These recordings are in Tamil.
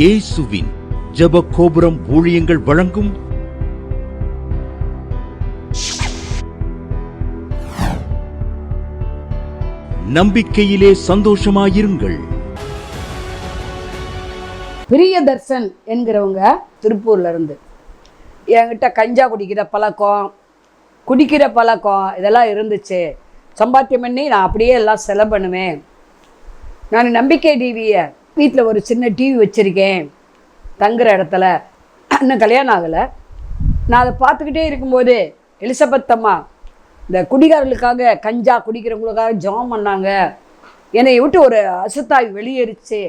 இயேசுவின் ஜெப கோபுரம் ஊழியங்கள் வழங்கும் நம்பிக்கையிலே சந்தோஷமாயிருங்கள். பிரியதர்சன் என்கிறவங்க திருப்பூர்ல இருந்து என்கிட்ட கஞ்சா குடிக்கிற பழக்கம் குடிக்கிற பழக்கம் இதெல்லாம் இருந்துச்சு. சம்பாத்தியம் பண்ணி நான் அப்படியே எல்லாம் செலவு பண்ணுவேன். நான் நம்பிக்கை டிவியை வீட்டில் ஒரு சின்ன டிவி வச்சுருக்கேன். தங்குற இடத்துல. இன்னும் கல்யாணம் ஆகலை. நான் அதை பார்த்துக்கிட்டே இருக்கும்போது எலிசபெத் அம்மா இந்த குடிகாரர்களுக்காக கஞ்சா குடிக்கிறவங்களுக்காக ஜெபம் பண்ணாங்க. என்னை விட்டு ஒரு அசுத்தாய் வெளியேறிச்சு.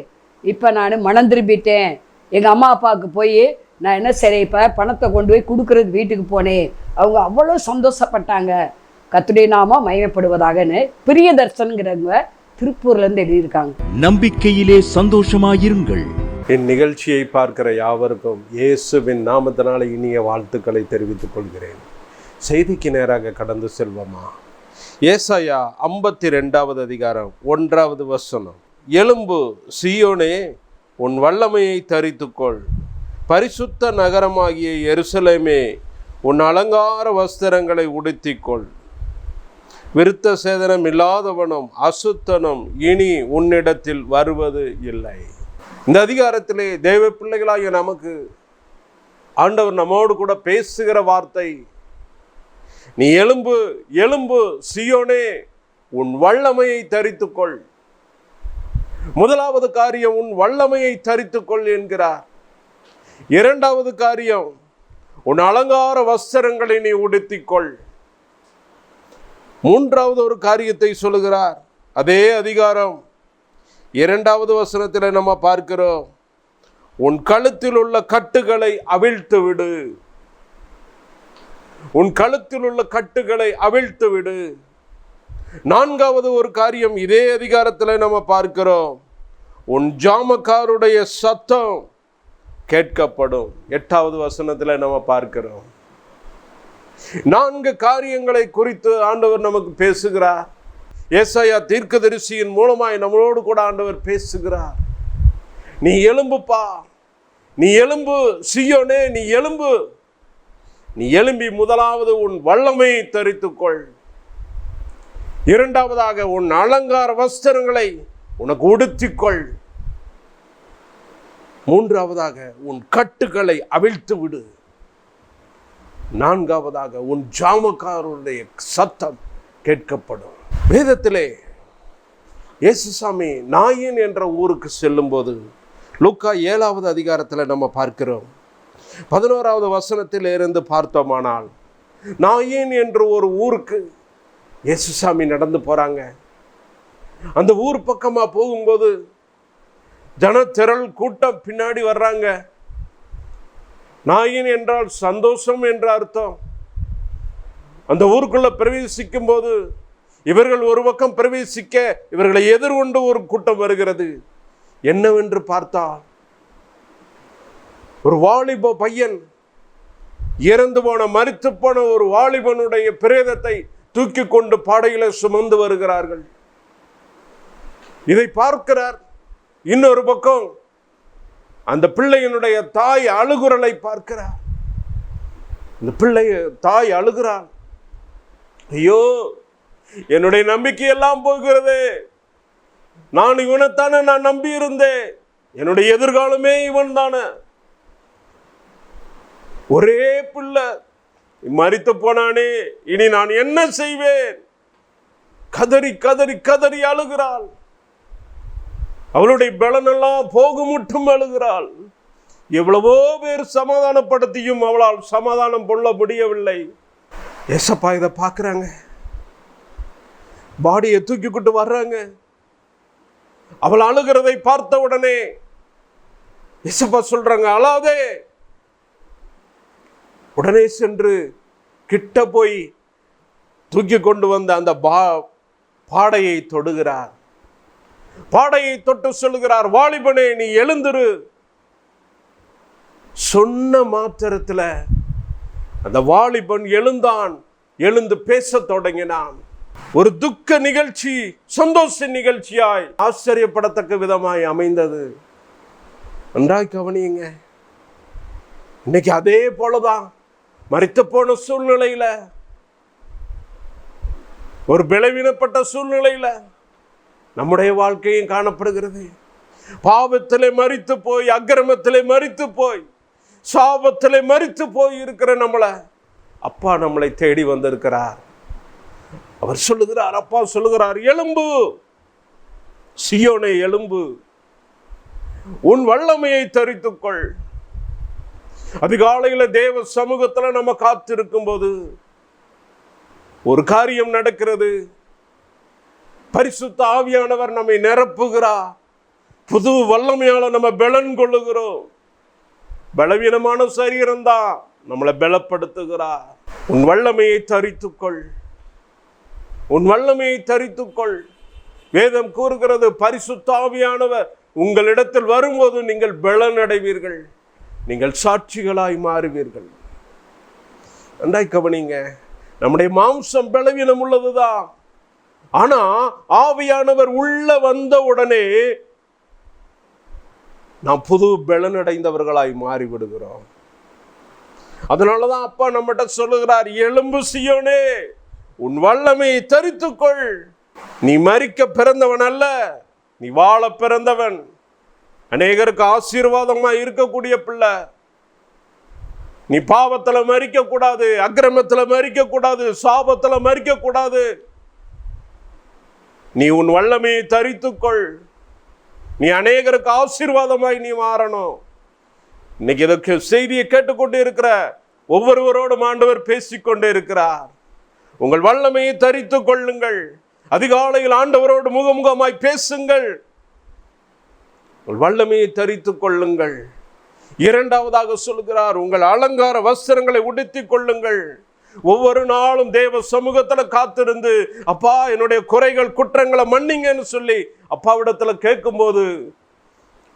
இப்போ நான் மனம் திரும்பிட்டேன். எங்கள் அம்மா அப்பாவுக்கு போய் நான் என்ன சரி இப்போ பணத்தை கொண்டு போய் கொடுக்குறது வீட்டுக்கு போனேன். அவங்க அவ்வளோ சந்தோஷப்பட்டாங்க. கத்துடைய நாம மயமப்படுவதாகன்னு பிரியதர்சனுங்கிறவங்க திருப்பூர்லேருந்து எழுதியிருக்காங்க. நம்பிக்கையிலே சந்தோஷமாயிருங்கள். இந்நிகழ்ச்சியை பார்க்கிற யாவருக்கும் இயேசுவின் நாமத்தினால இனிய வாழ்த்துக்களை தெரிவித்துக் கொள்கிறேன். செய்திக்கு நேராக கடந்து செல்வமா? ஏசாயா ஐம்பத்தி ரெண்டாவது அதிகாரம் ஒன்றாவது வசனம். எலும்பு சியோனே உன் வல்லமையை தரித்துக்கொள். பரிசுத்த நகரமாகிய எருசலேமே உன் அலங்கார வஸ்திரங்களை உடுத்திக்கொள். விருத்த சேதனம் இல்லாதவனும் அசுத்தனும் இனி உன்னிடத்தில் வருவது இல்லை. இந்த அதிகாரத்திலே தேவ பிள்ளைகளாகிய நமக்கு ஆண்டவர் நம்மோடு கூட பேசுகிற வார்த்தை நீ எலும்பு எலும்பு சியோனே உன் வல்லமையை தரித்துக்கொள். முதலாவது காரியம் உன் வல்லமையை தரித்துக்கொள் என்கிறார். இரண்டாவது காரியம் உன் அலங்கார வஸ்திரங்களை நீ உடுத்திக்கொள். மூன்றாவது ஒரு காரியத்தை சொல்லுகிறார். அதே அதிகாரம். இரண்டாவது வசனத்தில் நம்ம பார்க்கிறோம். உன் கழுத்தில் உள்ள கட்டுகளை அவிழ்த்து விடு. உன் கழுத்தில் உள்ள கட்டுகளை அவிழ்த்து விடு. நான்காவது ஒரு காரியம் இதே அதிகாரத்தில் நம்ம பார்க்கிறோம். உன் ஜாமக்காருடைய சத்தம் கேட்கப்படும். எட்டாவது வசனத்தில் நம்ம பார்க்கிறோம். நான்கு காரியங்களை குறித்து ஆண்டவர் நமக்கு பேசுகிறார். ஏசாயா தீர்க்கதரிசியின் மூலமாய் நம்மளோடு கூட ஆண்டவர் பேசுகிறார். நீ எலும்புப்பா நீ எலும்பு சியோனே நீ எலும்பு. நீ எலும்பி முதலாவது உன் வல்லமையை தரித்துக்கொள் இரண்டாவதாக உன் அலங்கார வஸ்திரங்களை உனக்கு உடுத்திக்கொள் மூன்றாவதாக உன் கட்டுகளை அவிழ்த்து விடு. நான்காவதாக உன் ஜாமக்காரருடைய சத்தம் கேட்கப்படும். வேதத்திலே இயேசுசாமி நாயின் என்ற ஊருக்கு செல்லும்போது லூக்கா ஏழாவது அதிகாரத்தில் நம்ம பார்க்கிறோம். பதினோராவது வசனத்தில் இருந்து பார்த்தோமானால் நாயின் என்ற ஒரு ஊருக்கு இயேசுசாமி நடந்து போகிறாங்க அந்த ஊர் பக்கமாக போகும்போது ஜனத்திரள் கூட்டம் பின்னாடி வர்றாங்க. நாயின் என்றால் சந்தோஷம் என்ற அர்த்தம். அந்த ஊருக்குள்ள பிரவேசிக்கும் போது இவர்கள் ஒரு பக்கம் பிரவேசிக்க இவர்களை எதிர்கொண்டு ஒரு கூட்டம் வருகிறது. என்னவென்று பார்த்தால் ஒரு வாலிப பையன் இறந்து போன மறித்து போன ஒரு வாலிபனுடைய பிரேதத்தை தூக்கி கொண்டு பாடையில சுமந்து வருகிறார்கள். இதை பார்க்கிறார். இன்னொரு பக்கம் அந்த பிள்ளையினுடைய தாய் அழுகுறலை பார்க்கிறார் இந்த பிள்ளை தாய் அழுகிறாள். ஐயோ என்னுடைய நம்பிக்கையெல்லாம் போகிறது. நான் இவனைத்தானே நான் நம்பி இருந்தேன் என்னுடைய எதிர்காலமே இவன் தானே ஒரே பிள்ளை மறித்து போனானே இனி நான் என்ன செய்வேன்? கதறி கதறி கதறி அழுகிறாள். அவளுடைய பலனெல்லாம் போகுமுட்டும் அழுகிறாள். எவ்வளவோ பேர் சமாதானப்படுத்தியும் அவளால் சமாதானம் கொள்ள முடியவில்லை. எசப்பா இதை பார்க்குறாங்க. பாடியை தூக்கிக்கிட்டு வர்றாங்க. அவள் அழுகிறதை பார்த்த உடனே எசப்பா சொல்றாங்க அழாதே. உடனே சென்று கிட்ட போய் தூக்கி கொண்டு வந்த அந்த பா பாடையை தொடுகிறார். பாடையை தொட்டு சொல்லுகிறார் வாலிபனே நீ எழுந்துரு. சொன்ன மாத்திரத்துல அந்த வாலிபன் எழுந்தான் எழுந்து பேச தொடங்கினான். ஒரு துக்க நிகழ்ச்சி சந்தோஷ நிகழ்ச்சியாய் ஆச்சரியப்படத்தக்க விதமாய் அமைந்தது. நன்றாய் கவனியுங்க. இன்னைக்கு அதே போலதான் மறித்து போன சூழ்நிலையில ஒரு பலவீனப்பட்ட சூழ்நிலையில நம்முடைய வாழ்க்கையும் காணப்படுகிறது. பாவத்திலே மறித்து போய் அக்கிரமத்திலே மறித்து போய் சாபத்திலே மறித்து போய் இருக்கிற நம்மளை அப்பா நம்மளை தேடி வந்திருக்கிறார். அவர் சொல்லுகிறார் அப்பா சொல்லுகிறார் எலும்பு சியோனை எலும்பு உன் வல்லமையை தரித்துக்கொள். அதிகாலையில் தேவ சமூகத்தில் நம்ம காத்திருக்கும் போது ஒரு காரியம் நடக்கிறது. பரிசுத்த ஆவியானவர் நம்மை நிரப்புகிறார். புது வல்லமையால நம்ம பலன் கொள்ளுகிறோம். பலவீனமான சரீரம் தான் நம்மளை பலப்படுத்துகிறார். உன் வல்லமையை தரித்துக்கொள். உன் வல்லமையை தரித்துக்கொள். வேதம் கூறுகிறது பரிசுத்தாவியானவர் உங்களிடத்தில் வரும்போது நீங்கள் பலன் அடைவீர்கள் நீங்கள் சாட்சிகளாய் மாறுவீர்கள். நன்றாய் கவனிங்க நம்முடைய மாம்சம் பலவீனம் உள்ளதுதான் ஆனா ஆவியானவர் உள்ள வந்த உடனே நாம் புது பலனடைந்தவர்களாய் மாறிவிடுகிறோம். அதனாலதான் அப்பா நம்மகிட்ட சொல்லுகிறார் எலும்பு சியோனே உன் வல்லமையை தரித்துக்கொள். நீ மறிக்க பிறந்தவன் அல்ல நீ வாழ பிறந்தவன். அநேகருக்கு ஆசீர்வாதமா இருக்கக்கூடிய பிள்ளை. நீ பாவத்துல மறிக்க கூடாது அக்கிரமத்தில் மறிக்க கூடாது சாபத்துல மறிக்க கூடாது நீ உன் வல்லமையை தரித்துக்கொள். நீ அநேகருக்கு ஆசீர்வாதமாய் நீ மாறணும். இன்னைக்கு இதற்கு செய்தியை கேட்டுக்கொண்டு இருக்கிற ஒவ்வொருவரோடும் ஆண்டவர் பேசிக்கொண்டே இருக்கிறார். உங்கள் வல்லமையை தரித்துக் கொள்ளுங்கள் அதிகாலையில் ஆண்டவரோடு முகமுகமாய் பேசுங்கள். உங்கள் வல்லமையை தரித்துக் கொள்ளுங்கள் இரண்டாவதாக சொல்கிறார் உங்கள் அலங்கார வஸ்திரங்களை உடுத்திக் கொள்ளுங்கள். ஒவ்வொரு நாளும் தேவ சமூகத்துல காத்திருந்து அப்பா என்னுடைய குறைகள் குற்றங்களை மன்னிங்கன்னு சொல்லி அப்பாவிடத்துல கேட்கும்போது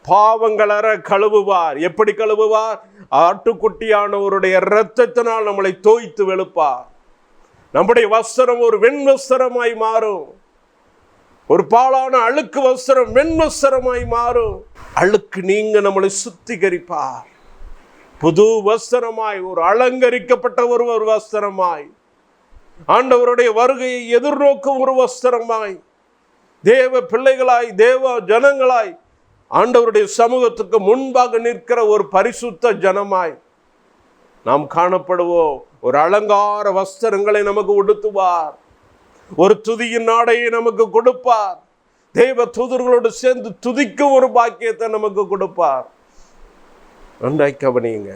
பாவங்களற கழுவுவார். எப்படி கழுவுவார்? ஆட்டுக்குட்டியானவருடைய இரத்தத்தினால் நம்மளை தோய்த்து வெளுப்பார். நம்முடைய வஸ்திரம் ஒரு வெண் வஸ்திரமாய் மாறும். ஒரு பாலான அழுக்கு வஸ்திரம் வெண் வஸ்திரமாய் மாறும். அழுக்கு நீங்க நம்மளை சுத்திகரிப்பார். புது வஸ்திரமாய் ஒரு அலங்கரிக்கப்பட்ட ஒரு ஒரு வஸ்திரமாய். ஆண்டவருடைய வருகையை எதிர்நோக்கும் ஒரு வஸ்திரமாய். தேவ பிள்ளைகளாய் தேவ ஜனங்களாய் ஆண்டவருடைய சமூகத்துக்கு முன்பாக நிற்கிற ஒரு பரிசுத்த ஜனமாய் நாம் காணப்படுவோம். ஒரு அலங்கார வஸ்திரங்களை நமக்கு உடுத்துவார். ஒரு துதியின் நாடையை நமக்கு கொடுப்பார். தேவ தூதர்களோடு சேர்ந்து துதிக்கும் ஒரு பாக்கியத்தை நமக்கு கொடுப்பார். நன்றாய் கவனியுங்க.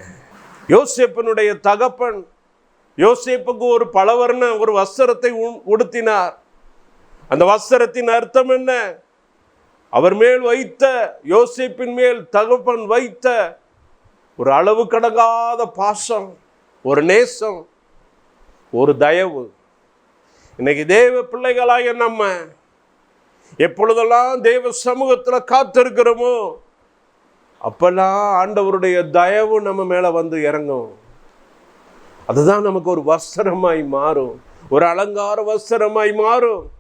யோசேப்பனுடைய தகப்பன் யோசேப்புக்கு ஒரு பலவர்ண ஒரு வஸ்திரத்தை உ- உடுத்தினார். அந்த வஸ்திரத்தின் அர்த்தம் என்ன? அவர் மேல் வைத்த யோசிப்பின் மேல் தகப்பன் வைத்த ஒரு அளவு கடங்காத பாசம் ஒரு நேசம் ஒரு தயவு. இன்னைக்கு தேவ பிள்ளைகளாக நம்ம எப்பொழுதெல்லாம் தேவ சமூகத்தில் காத்திருக்கிறோமோ அப்பெல்லாம் ஆண்டவருடைய தயவு நம்ம மேலே வந்து இறங்கும். அதுதான் நமக்கு ஒரு வஸ்திரமாய் மாறும். ஒரு அலங்கார வஸ்திரமாய் மாறும்.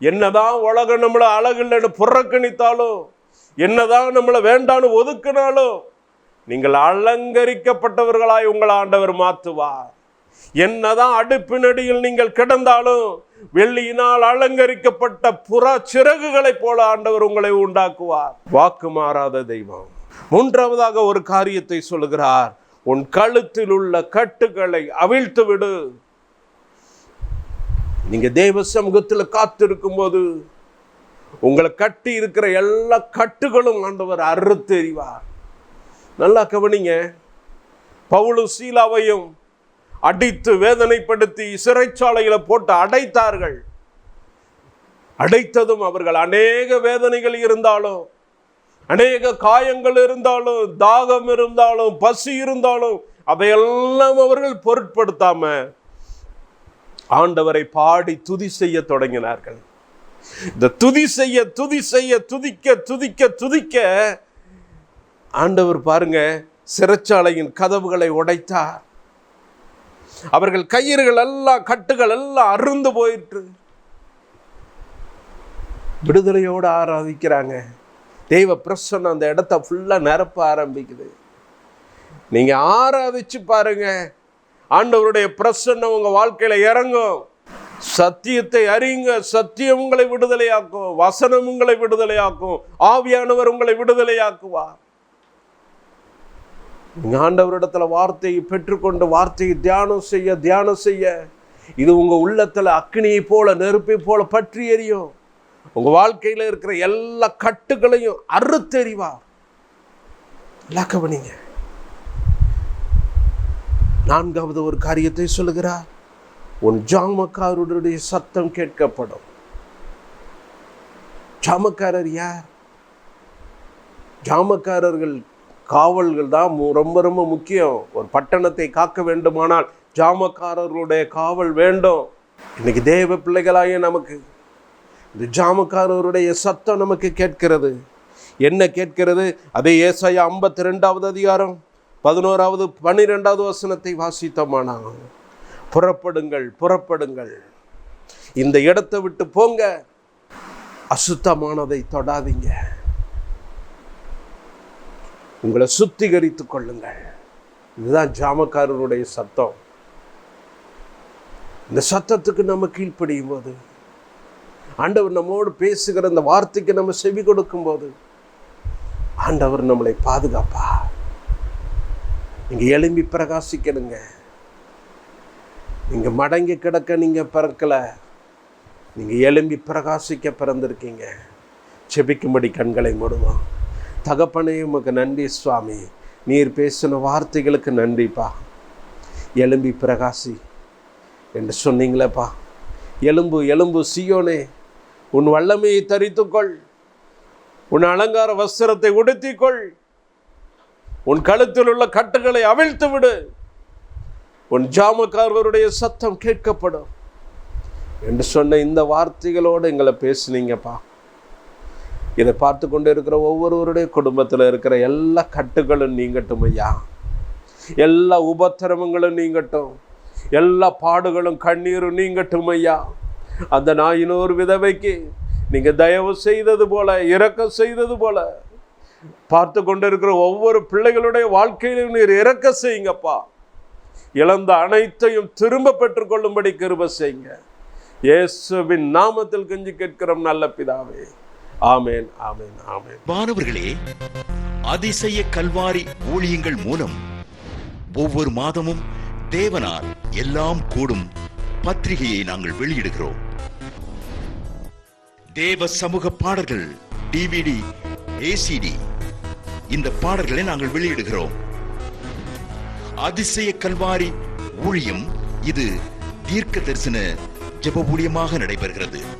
என்னதான் உலகம் நம்மளை அழகில்லைன்னு புறக்கணித்தாலும் என்னதான் நம்மளை வேண்டான்னு ஒதுக்கினாலும் நீங்கள் அலங்கரிக்கப்பட்டவர்களாய் உங்கள் ஆண்டவர் மாற்றுவார். என்னதான் அடுப்பினடியில் நீங்கள் கிடந்தாலும் வெள்ளியினால் அலங்கரிக்கப்பட்ட புறா சிறகுகளைப் போல ஆண்டவர் உங்களை உண்டாக்குவார். வாக்கு மாறாத தெய்வம். மூன்றாவதாக ஒரு காரியத்தை சொல்லுகிறார். உன் கழுத்தில் உள்ள கட்டுகளை அவிழ்த்து விடு. நீங்க தேவ சமூகத்தில் காத்திருக்கும் போது உங்களை கட்டி இருக்கிற எல்லா கட்டுகளும் ஆண்டவர் அறுத்தெறிவார். நல்லா கவனிங்க. பவுலும் சீலாவையும் அடித்து வேதனைப்படுத்தி சிறைச்சாலையில் போட்டு அடைத்தார்கள். அடைத்ததும் அவர்கள் அநேக வேதனைகள் இருந்தாலும் அநேக காயங்கள் இருந்தாலும் தாகம் இருந்தாலும் பசி இருந்தாலும் அதையெல்லாம் அவர்கள் பொருட்படுத்தாம ஆண்டவரை பாடி துதி செய்ய தொடங்கினார்கள். இந்த துதி செய்ய துதி செய்ய துதிக்க துதிக்க துதிக்க ஆண்டவர் பாருங்க சிறைச்சாலையின் கதவுகளை உடைத்தார். அவர்கள் கயிறுகள் எல்லாம் கட்டுகள் எல்லாம் அருந்து போயிற்று. விடுதலையோடு ஆராதிக்கிறாங்க. தெய்வ பிரசன்னம் அந்த இடத்த ஃபுல்லாக நிரப்ப ஆரம்பிக்குது. நீங்கள் ஆராதிச்சு பாருங்க. ஆண்டவருடைய பிரசன்னம் உங்கள் வாழ்க்கையில் இறங்கும். சத்தியத்தை அறியுங்க சத்தியம் உங்களை விடுதலையாக்கும். வசனம் உங்களை விடுதலையாக்கும். ஆவியானவர் உங்களை விடுதலையாக்குவார். ஆண்டவரிடத்துல வார்த்தையை பெற்றுக்கொண்டு வார்த்தையை தியானம் செய்ய தியானம் செய்ய. இது உங்க உள்ளத்துல அக்னியை போல நெருப்பை போல பற்றி எரியும். உங்க வாழ்க்கையில இருக்கிற எல்லா கட்டுகளையும் அறுத்தெறிவார் நல்லா கவனிங்க. நான்காவது ஒரு காரியத்தை சொல்லுகிறார். உன் ஜாமக்காரருடைய சத்தம் கேட்கப்படும். ஜாமக்காரர் யார்? ஜாமக்காரர்கள் காவல்கள் தான் மு- ரொம்ப ரொம்ப முக்கியம். ஒரு பட்டணத்தை காக்க வேண்டுமானால் ஜாமக்காரர்களுடைய காவல் வேண்டும். இன்னைக்கு தேவ பிள்ளைகளாகிய நமக்கு இந்த ஜாமக்காரருடைய சத்தம் நமக்கு கேட்கிறது. என்ன கேட்கிறது? அதே ஏசாயா ஐம்பத்தி ரெண்டாவது அதிகாரம் பதினோராவது பன்னிரெண்டாவது வசனத்தை வாசித்தோமானா? புறப்படுங்கள் புறப்படுங்கள். இந்த இடத்தை விட்டு போங்க. அசுத்தமானதை தொடாதீங்க. உங்களை சுத்திகரித்துக் கொள்ளுங்கள். இதுதான் ஜாமக்காரருடைய சத்தம். இந்த சத்தத்துக்கு நம்ம கீழ்ப்படியும் போது ஆண்டவர் நம்மோடு பேசுகிற இந்த வார்த்தைக்கு நம்ம செவி கொடுக்கும் போது ஆண்டவர் நம்மளை பாதுகாப்பா? நீங்க எழும்பி பிரகாசிக்கணுங்க. நீங்க மடங்கி கிடக்க நீங்க பிறக்கல. நீங்க எழும்பி பிரகாசிக்க பிறந்திருக்கீங்க. செபிக்கும்படி கண்களை மூடுவோம். தகப்பனே உமக்கு நன்றி சுவாமி. நீர் பேசின வார்த்தைகளுக்கு நன்றிப்பா. எலும்பி பிரகாசி என்று சொன்னீங்களேப்பா. எலும்பு எலும்பு சியோனே உன் வல்லமையை தரித்துக்கொள். உன் அலங்கார வஸ்திரத்தை உடுத்திக்கொள். உன் கழுத்தில் உள்ள கட்டுகளை அவிழ்த்து விடு. உன் ஜாமக்காரருடைய சத்தம் கேட்கப்படும். என்று சொன்ன இந்த வார்த்தைகளோடு எங்களை பேசுனீங்கப்பா. இதை பார்த்து கொண்டு இருக்கிற ஒவ்வொருவருடைய குடும்பத்தில் இருக்கிற எல்லா கட்டுகளும் நீங்கட்டும் ஐயா. எல்லா உபத்திரவங்களும் நீங்கட்டும். எல்லா பாடுகளும் கண்ணீரும் நீங்கட்டும் ஐயா. அந்த நாயினோர் விதவைக்கு நீங்கள் தயவு செய்தது போல இறக்கம் செய்தது போல பார்த்து கொண்டு இருக்கிற ஒவ்வொரு பிள்ளைகளுடைய வாழ்க்கையிலும் நீர் இறக்க செய்யுங்கப்பா. இழந்த அனைத்தையும் திரும்ப பெற்றுக்கொள்ளும்படி கிருப செய்யுங்க. இயேசுவின் நாமத்தில் கெஞ்சி கேட்கிறோம் நல்ல பிதாவே. ஆமேன் ஆமேன் ஆமேன். மாணவர்களே அதிசய கல்வாரி ஊழியங்கள் மூலம் ஒவ்வொரு மாதமும் தேவனால் எல்லாம் கூடும் பத்திரிகையை நாங்கள் வெளியிடுகிறோம். தேவ சமூக பாடல்கள் டிவிடி ஏசிடி இந்த பாடல்களை நாங்கள் வெளியிடுகிறோம். அதிசய கல்வாரி ஊழியம் இது தீர்க்க தரிசன ஜெப ஊழியமாக நடைபெறுகிறது.